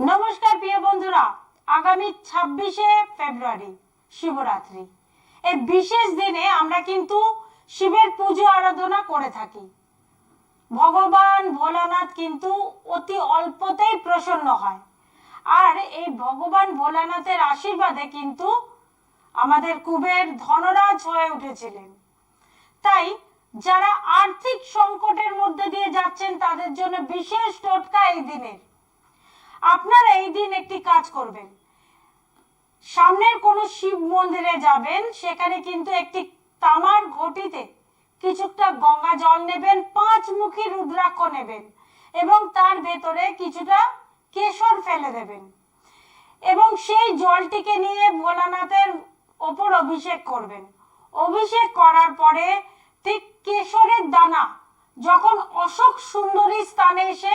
নমস্কার, প্রিয় বন্ধুরা। আগামী ছাব্বিশে ফেব্রুয়ারি শিবরাত্রি এই বিশেষ দিনে আমরা কিন্তু শিবের পুজো আরাধনা করে থাকি। ভগবান ভোলানাথ কিন্তু অতি অল্পতেই প্রসন্ন হয়। আর এই ভগবান ভোলানাথের আশীর্বাদে কিন্তু আমাদের কুবের ধনরাজ হয়ে উঠেছিলেন। তাই যারা আর্থিক সংকটের মধ্যে দিয়ে যাচ্ছেন, তাদের জন্য বিশেষ টোটকা এই দিনের। আপনারা এই দিন একটি কাজ করবেন। সামনের কোনো শিব মন্দিরে যাবেন, সেখানে কিন্তু একটি তামার ঘটিতে কিছুটা গঙ্গা জল নেবেন পাঁচ মুখী রুদ্রাক্ষ নেবেন এবং তার ভেতরে কিছুটা কেশর ফেলে দেবেন। এবং সেই জলটিকে নিয়ে ভোলানাথের ওপর অভিষেক করবেন। অভিষেক করার পরে ঠিক কেশরের দানা যখন অশোক সুন্দরী স্থানে এসে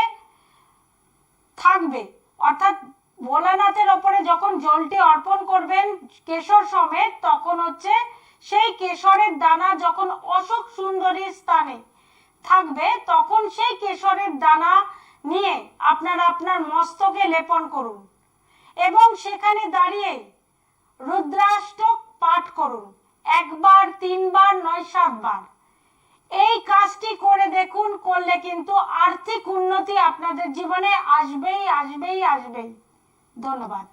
অর্থাৎ ভোলানাথের ওপরে যখন জলটি অর্পণ করবেন কেশর সমেত, তখন হচ্ছে সেই কেশরের দানা যখন অশোক সুন্দরীর স্থানে থাকবে, তখন সেই কেশরের দানা নিয়ে আপনারা আপনার মস্তকে লেপন করুন এবং সেখানে দাঁড়িয়ে রুদ্রাষ্টক পাঠ করুন। একবার, তিনবার, নয়, সাতবার। এই কাজটি করলে কিন্তু আর্থিক উন্নতি আপনাদের জীবনে আসবেই আসবেই আসবেই। ধন্যবাদ।